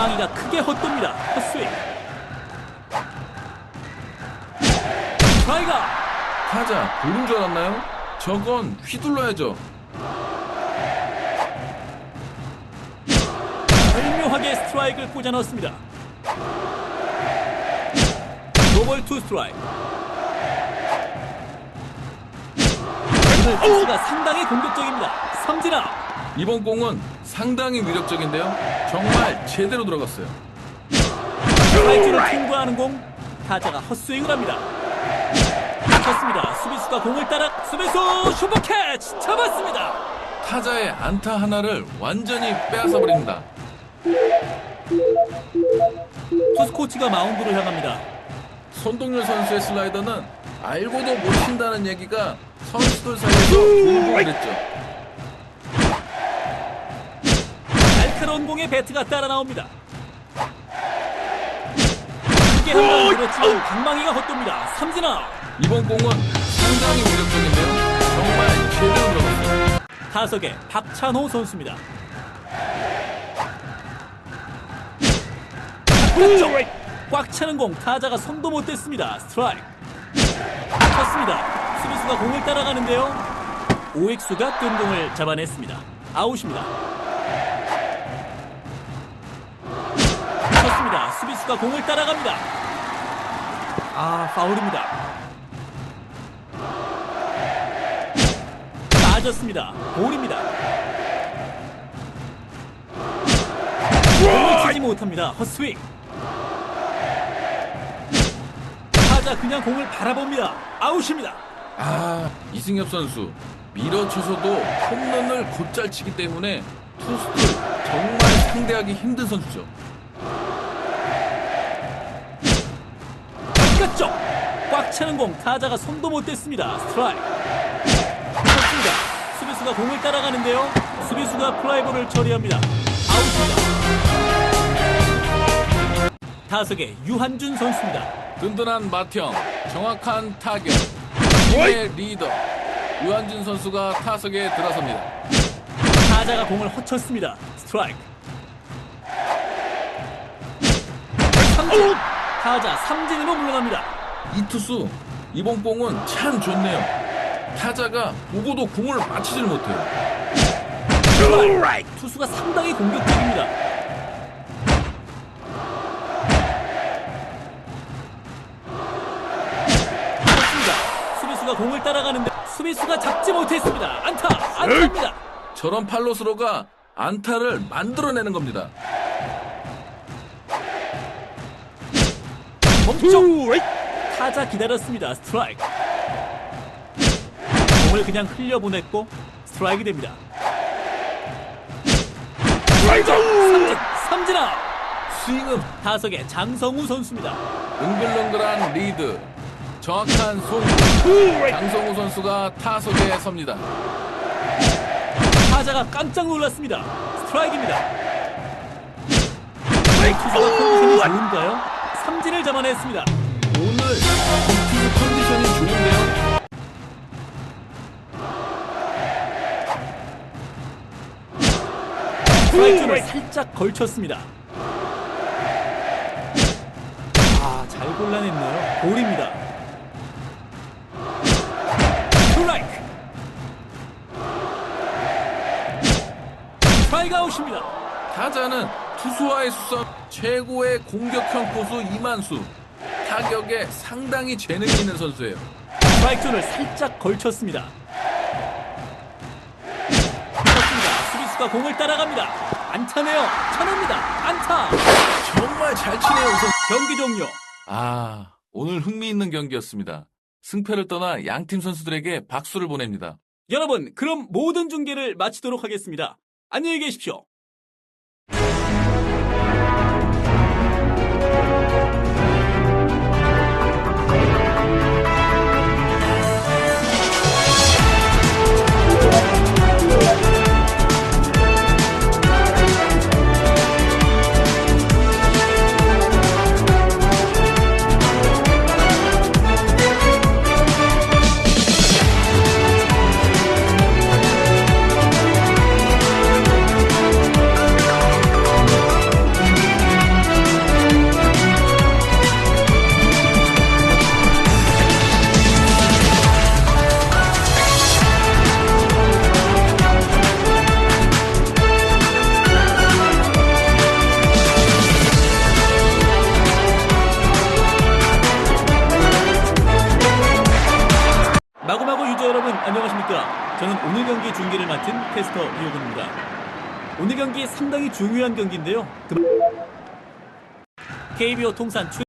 방망이가 크게 헛돕니다. 헛스윙. 스트라이크. 타자 볼인 줄 알았나요? 저건 휘둘러야죠. 절묘하게 스트라이크를 꽂아 넣었습니다. 노볼 투 스트라이크. 오늘 투수가 상당히 공격적입니다. 삼진아. 이번 공은 상당히 위력적인데요. 정말 제대로 들어갔어요. 스트라이크를 통과하는 공. 타자가 헛스윙을 합니다. 쳤습니다. 수비수가 공을 따라 수비수 슈퍼 캐치 잡았습니다. 타자의 안타 하나를 완전히 빼앗아 버립니다. 투수 코치가 마운드로 향합니다. 손동열 선수의 슬라이더는 알고도 못 친다는 얘기가 선수들 사이에서 붕붕 됐죠. 날카로운 공에 배트가 따라 나옵니다. 크게 한번 밀었지만 방망이가 헛돕니다. 삼진아 이번 공은 상당히 위력적인데요. 정말 제대로 들어갔어요. 타석에 박찬호 선수입니다. 바깥쪽 꽉 차는 공 타자가 손도 못 댔습니다. 스트라이크 쳤습니다. 수비수가 공을 따라가는데요. 오익수가 뜬 공을 잡아냈습니다. 아웃입니다. 쳤습니다. 수비수가 공을 따라갑니다. 아 파울입니다. 빠졌습니다. 볼입니다. 공을 치지 못합니다. 헛스윙. 타자 그냥 공을 바라봅니다. 아웃입니다. 아 이승엽 선수 밀어쳐서도 홈런을 곧잘 치기 때문에 투수들 정말 상대하기 힘든 선수죠. 바깥쪽 꽉 차는 공 타자가 손도 못 댔습니다. 스트라이크. 쳤습니다. 수비수가 공을 따라가는데요. 수비수가 플라이볼을 처리합니다. 아웃입니다. 타석에 유한준 선수입니다. 든든한 맏형, 정확한 타격, 팀의 리더 유한진 선수가 타석에 들어섭니다. 타자가 공을 허쳤습니다. 스트라이크. 삼진. 타자 삼진으로 물러납니다. 이 투수 이번 공은 참 좋네요. 타자가 보고도 공을 맞히질 못해요. 스트라이크. 투수가 상당히 공격적입니다. 그렇습니다. 수비수가 공을 따라가는데 수비수가 잡지 못했습니다. 안타, 안타입니다. 저런 팔로스로가 안타를 만들어내는 겁니다. 멈춰. 타자 기다렸습니다. 스트라이크. 공을 그냥 흘려보냈고 스트라이크 됩니다. 삼진, 삼진아. 스윙은 타석에 장성우 선수입니다. 은글은글한 리드, 정확한 송구. 장성우 선수가 타석에 섭니다. 타자가 깜짝 놀랐습니다. 스트라이크입니다. 투수가 컨디션이 좋은가요? 삼진을 잡아냈습니다. 오늘 공투 컨디션이 좋은데요. 스트라이크를 살짝 걸쳤습니다. 아, 잘 골라냈네요. 볼입니다. 스트라이크. 스트라이크 아웃입니다. 타자는 투수와의 수성 최고의 공격형 포수 이만수. 타격에 상당히 재능이 있는 선수예요. 스트라이크 존을 살짝 걸쳤습니다. 쳤습니다. 수비수가 공을 따라갑니다. 안타네요. 천합니다. 안타. 정말 잘 치네요, 우선. 경기 종료. 아, 오늘 흥미있는 경기였습니다. 승패를 떠나 양팀 선수들에게 박수를 보냅니다. 여러분, 그럼 모든 중계를 마치도록 하겠습니다. 안녕히 계십시오. 안녕하십니까. 저는 오늘 경기 중계를 맡은 캐스터 이호근입니다. 오늘 경기 상당히 중요한 경기인데요. 그- KBO 통산 최